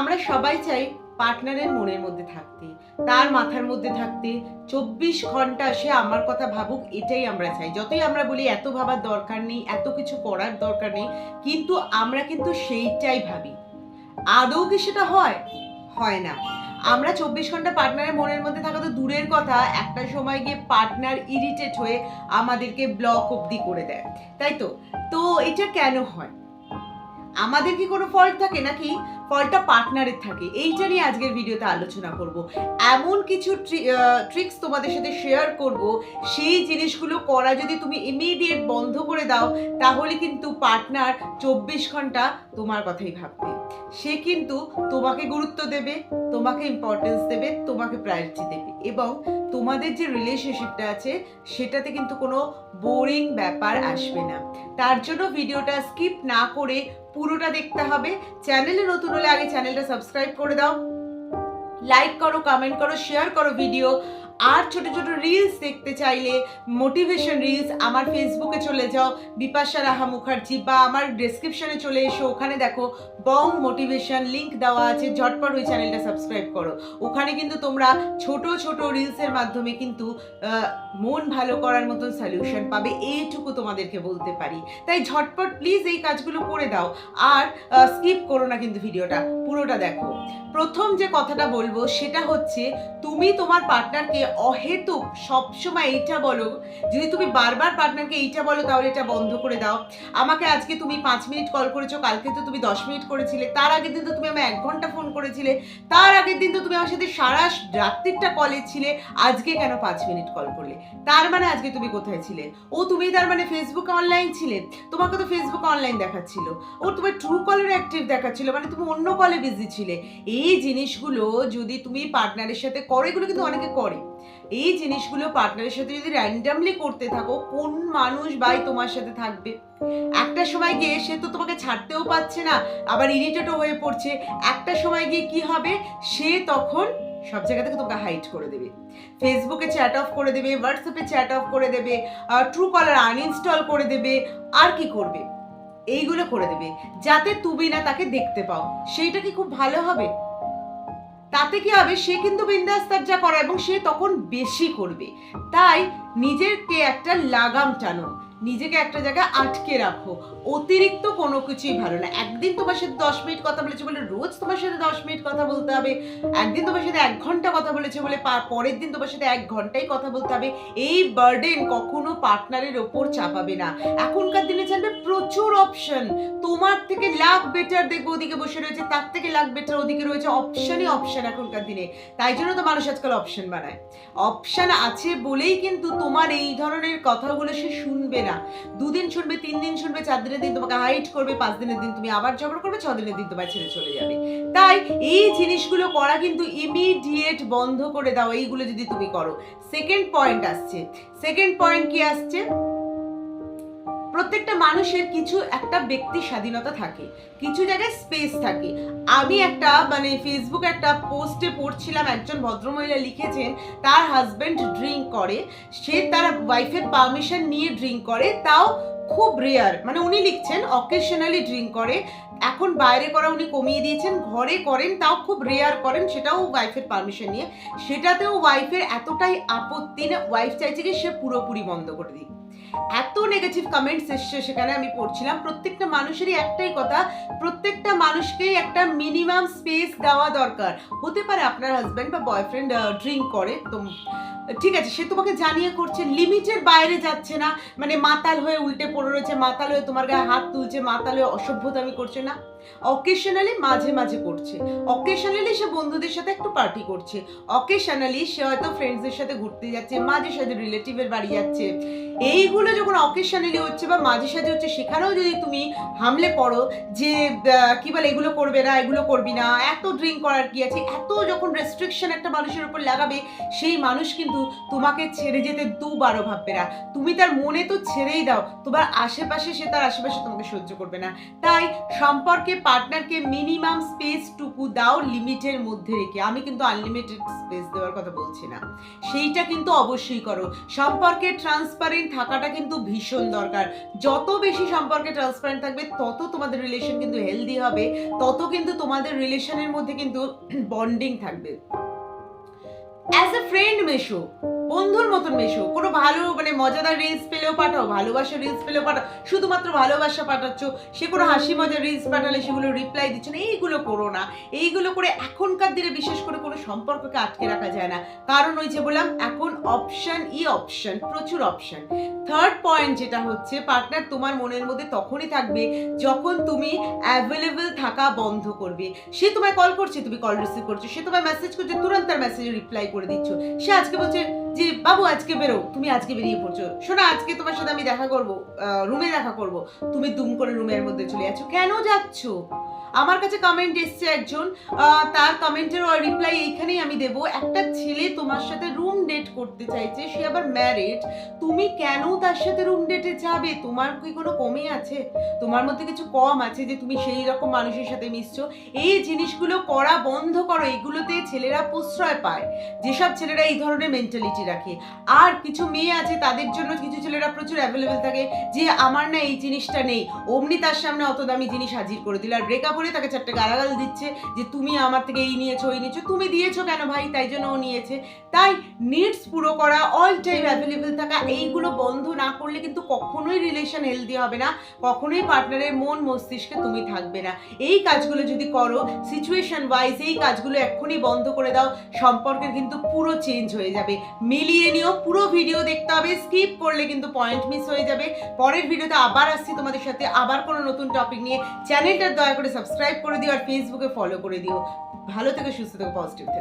আমরা সবাই চাই পার্টনারের মনের মধ্যে থাকতে, তার মাথার মধ্যে থাকতে। চব্বিশ ঘণ্টা সে আমার কথা ভাবুক, এটাই আমরা চাই। যতই আমরা বলি, এত ভাবার দরকার নেই, এত কিছু করার দরকার নেই, কিন্তু আমরা কিন্তু সেইটাই ভাবি। আদৌ কি সেটা হয়? হয় না। আমরা চব্বিশ ঘণ্টা পার্টনারের মনের মধ্যে থাকা তো দূরের কথা, একটা সময় গিয়ে পার্টনার ইরিটেট হয়ে আমাদেরকে ব্লক অবধি করে দেয়। তাই তো? তো এটা কেন হয়? আমাদের কি কোনো ফল্ট থাকে নাকি ফলটা পার্টনারের থাকে? এইটা নিয়ে আজকের ভিডিওতে আলোচনা করব। এমন কিছু ট্রিক্স তোমাদের সাথে শেয়ার করব। সেই জিনিসগুলো করা যদি তুমি ইমিডিয়েট বন্ধ করে দাও, তাহলে কিন্তু পার্টনার চব্বিশ ঘণ্টা তোমার কথাই ভাববে। সে কিন্তু তোমাকে গুরুত্ব দেবে, তোমাকে ইম্পর্টেন্স দেবে, তোমাকে প্রায়োরিটি দেবে। এবং তোমাদের যে রিলেশনশিপটা আছে, সেটাতে কিন্তু কোনো বোরিং ব্যাপার আসবে না। তার জন্য ভিডিওটা স্কিপ না করে পুরোটা দেখতে হবে। চ্যানেলে নতুন হলে আগে চ্যানেলটা সাবস্ক্রাইব করে দাও। লাইক করো কমেন্ট করো শেয়ার করো ভিডিও আর ছোট ছোট রিলস দেখতে চাইলে মোটিভেশন রিলস আমার ফেসবুকে চলে যাও, বিপাশা রাহা মুখার্জি, বা আমার ডেসক্রিপশনে চলে এসো, ওখানে দেখো বং মোটিভেশন লিংক দেওয়া আছে, ঝটপট ওই চ্যানেলটা সাবস্ক্রাইব করো। ওখানে কিন্তু তোমরা ছোট ছোট রিলসের মাধ্যমে কিন্তু মন ভালো করার মতন সলিউশন পাবে, এইটুকু তোমাদেরকে বলতে পারি। তাই ঝটপট প্লিজ এই কাজগুলো করে দাও। আর স্কিপ করো না কিন্তু ভিডিওটা, পুরোটা দেখো। প্রথম যে কথাটা বলব সেটা হচ্ছে, তুমি তোমার পার্টনারকে অহেতুক সবসময় এইটা বলো, যদি তুমি বারবার পার্টনারকে এইটা বলো তাহলে এটা বন্ধ করে দাও। আমাকে আজকে তুমি পাঁচ মিনিট কল করেছ, কালকে তো তুমি দশ মিনিট করেছিলে, তার আগের দিন তো তুমি আমায় এক ঘণ্টা ফোন করেছিলে, তার আগের দিন তো তুমি আমার সাথে সারা রাত্রিরটা কলে ছিলে আজকে কেন পাঁচ মিনিট কল করলে? তার মানে আজকে তুমি কোথায় ছিলে? ও তুমি তার মানে ফেসবুকে অনলাইন ছিলে? তোমাকে তো ফেসবুকে অনলাইন দেখাচ্ছিল। ও তোমার ট্রু কলের অ্যাক্টিভ দেখাচ্ছিল মানে তুমি অন্য কলে বিজি ছিলে। এই জিনিসগুলো যদি তুমি পার্টনারের সাথে করো, এগুলো কিন্তু অনেকে করে। এই জিনিসগুলো পার্টনারের সাথে যদি র্যান্ডামলি করতে থাকো, কোন মানুষ বাই তোমার সাথে থাকবে? একটা সময় গিয়ে সে তো তোমাকে ছাড়তেও পারছে না, আবার ইরিটেটও হয়ে পড়ছে। একটা সময় গিয়ে কি হবে? সে তখন সব জায়গা থেকে তোমাকে হাইট করে দেবে। ফেসবুকে চ্যাট অফ করে দেবে হোয়াটসঅ্যাপে চ্যাট অফ করে দেবে ট্রু কলার আনইনস্টল করে দেবে, আর কি করবে? এইগুলো করে দেবে, যাতে তুমি না তাকে দেখতে পাও। সেইটা কি খুব ভালো হবে? তাতে কি হবে, সে কিন্তু বিন্দাস তার যা করা এবং সে তখন বেশি করবে। তাই নিজেরকে একটা লাগাম টানো, নিজেকে একটা জায়গায় আটকে রাখো। অতিরিক্ত কোনো কিছুই ভালো না। একদিন তোমার সাথে দশ মিনিট কথা বলেছে বলে রোজ তোমার সাথে দশ মিনিট কথা বলতে হবে। একদিন তোমার সাথে এক ঘণ্টা কথা বলেছে বলে পরের দিন তোমার সাথে এক ঘন্টাই কথা বলতে হবে। এই বার্ডেন কখনো পার্টনারের ওপর চাপাবে না। এখনকার দিনে জানবে প্রচুর অপশন তোমার থেকে লাখ বেটার দেখব ওদিকে বসে রয়েছে, তার থেকে লাখ বেটার ওদিকে রয়েছে। অপশনই অপশন এখনকার দিনে। তাই জন্য তো মানুষ আজকাল অপশন বানায়। অপশন আছে বলেই কিন্তু তোমার এই ধরনের কথাগুলো সে শুনবে না। দুদিন শুনবে তিন দিন শুনবে, চার দিনের দিন তোমাকে হাইট করবে, পাঁচ দিনের দিন তুমি আবার ঝগড়া করবে, ছ দিনের দিন তোমার ছেড়ে চলে যাবে। তাই এই জিনিসগুলো করা কিন্তু ইমিডিয়েট বন্ধ করে দাও, এইগুলো যদি তুমি করো। সেকেন্ড পয়েন্ট আসছে। সেকেন্ড পয়েন্ট কি আসছে? প্রত্যেকটা মানুষের কিছু একটা ব্যক্তি স্বাধীনতা থাকে, কিছু জায়গায় স্পেস থাকে। আমি একটা মানে ফেসবুক একটা পোস্টে পড়ছিলাম, একজন ভদ্রমহিলা লিখেছেন, তার হাজবেন্ড ড্রিঙ্ক করে, সে তার ওয়াইফের পারমিশন নিয়ে ড্রিঙ্ক করে, তাও খুব রেয়ার মানে উনি লিখছেন অকেশনালি ড্রিঙ্ক করে। এখন বাইরে করা উনি কমিয়ে দিয়েছেন, ঘরে করেন, তাও খুব রেয়ার করেন, সেটাও ওয়াইফের পারমিশন নিয়ে। সেটাতেও ওয়াইফের এতটাই আপত্তি না ওয়াইফ চাইছে কি সে পুরোপুরি বন্ধ করে দিক। এত নেগেটিভ কমেন্টস এসছে সেখানে আমি পড়ছিলাম। প্রত্যেকটা মানুষেরই একটাই কথা, প্রত্যেকটা মানুষকেই একটা মিনিমাম স্পেস দেওয়া দরকার। হতে পারে আপনার হাজব্যান্ড বা বয়ফ্রেন্ড ড্রিঙ্ক করে, তো ঠিক আছে, সে তোমাকে জানিয়ে করছে, লিমিটের বাইরে যাচ্ছে না মানে মাতাল হয়ে উল্টে পড়ে রয়েছে, মাতাল হয়ে তোমার গায়ে হাত তুলছে, মাতাল হয়ে অসভ্যতামি করছে না। অকেশনালি মাঝে মাঝে করছে। অকেশনালি সে বন্ধুদের সাথে একটু পার্টি করছে। অকেশনালি সে হয়তো ফ্রেন্ডসদের সাথে ঘুরতে যাচ্ছে, মাঝে সাঝে রিলেটিভের বাড়ি যাচ্ছে। এইগুলো যখন অকেশনালি হচ্ছে বা মাঝে সাঝে হচ্ছে, সেখানেও যদি তুমি হামলে পড়ো যে কি বলে, এগুলো করবে না, এগুলো করবি না, এত ড্রিঙ্ক করার কি আছে, এত যখন রেস্ট্রিকশন একটা মানুষের উপর লাগাবে, সেই মানুষ কিন্তু তোমাকে ছেড়ে যেতে দুবারও ভাববে না। তুমি তার মনে তো ছেড়েই দাও। তোমার আশেপাশে সে তার আশেপাশে তোমাকে সহ্য করবে না। তাই সম্পর্কে পার্টনারকে মিনিমাম স্পেস টুকু দাও লিমিটের মধ্যে রেখে। আমি কিন্তু আনলিমিটেড স্পেস দেওয়ার কথা বলছি না। সেইটা কিন্তু অবশ্যই করো। সম্পর্কে ট্রান্সপারেন্ট থাকাটা কিন্তু ভীষণ দরকার। যত বেশি সম্পর্কে ট্রান্সপারেন্ট থাকবে, তত তোমাদের রিলেশন কিন্তু হেলদি হবে। তত কিন্তু তোমাদের রিলেশনের মধ্যে কিন্তু বন্ডিং থাকবে। অ্যাজ এ ফ্রেন্ড মেশো, বন্ধুর মতন মেশো, কোনো ভালো মানে মজাদার রিলস পেলেও পাঠাও, ভালোবাসা রিলস পেলেও পাঠাও, শুধুমাত্র ভালোবাসা পাঠাচ্ছ, সে কোনো হাসি মজার রিলস পাঠালে সেগুলো রিপ্লাই দিচ্ছ না, এইগুলো করো না। এইগুলো করে এখনকার দিনে বিশেষ করে কোনো সম্পর্ককে আটকে রাখা যায় না। কারণ ওই যে বললাম, এখন অপশন ই অপশন প্রচুর অপশন থার্ড পয়েন্ট যেটা হচ্ছে পার্টনার তোমার মনের মধ্যে তখনই থাকবে যখন তুমি অ্যাভেলেবেল থাকা বন্ধ করবে। সে তোমায় কল করছে, তুমি কল রিসিভ করছ, সে তোমায় মেসেজ করছে, তুরন্ত তার মেসেজে রিপ্লাই করে দিচ্ছ। সে আজকে বলছে যে, বাবু, আজকে বেরো, তুমি আজকে বেরিয়ে পড়ছো। শোনা, আজকে তোমার সাথে আমি দেখা করব রুমে দেখা করব। তুমি দুম করে রুমের মধ্যে চলে যাচ্ছ। কেন যাচ্ছ? আমার কাছে কমেন্ট এসছে একজন তার কমেন্টের রিপ্লাই এইখানেই আমি দেব। একটা ছেলে তোমার সাথে রুম ডেট করতে চাইছে, সে আবার ম্যারিড তুমি কেন তার সাথে রুম ডেটে যাবে? তোমার কি কোনো কমে আছে? তোমার মধ্যে কিছু কম আছে যে তুমি সেই রকম মানুষের সাথে মিশছো? এই জিনিসগুলো করা বন্ধ করো, এগুলোতে ছেলেরা প্রশ্রয় পায়। যেসব ছেলেরা এই ধরনের মেন্টালিটি রাখে। আর কিছু মেয়ে আছে, তাদের জন্য কিছু ছেলেরা প্রচুর অ্যাভেলেবেল থাকে যে, আমার না এই জিনিসটা নেই। অমনি তার সামনে অত দামি জিনিস হাজির করে দিল। আর ব্রেকআপ হলে তাকে চারটে গালাগাল দিচ্ছে যে, তুমি আমার থেকে এই নিয়েছো, ওই নিয়েছো। তুমি দিয়েছ কেন ভাই? তাই জন্য ও নিয়েছে। তাই নিডস পুরো করা অল টাইম অ্যাভেলেবেল থাকা এইগুলো বন্ধ না করলে কিন্তু কখনোই রিলেশন হেলদি হবে না কখনোই পার্টনারের মন মস্তিষ্কে তুমি থাকবে না। এই কাজগুলো যদি করো সিচুয়েশন ওয়াইজ এই কাজগুলো এক্ষুনি বন্ধ করে দাও সম্পর্কের কিন্তু পুরো চেঞ্জ হয়ে যাবে। মিলিয়ে নিও পুরো ভিডিও দেখতে হবে স্কিপ করলে কিন্তু পয়েন্ট মিস হয়ে যাবে। পরের ভিডিওতে আবার আসছি তোমাদের সাথে আবার কোনো নতুন টপিক নিয়ে। চ্যানেলটা দয়া করে সাবস্ক্রাইব করে দিও আর ফেসবুকে ফলো করে দিও। ভালো থেকে সুস্থ থেকে পজিটিভ থেকে।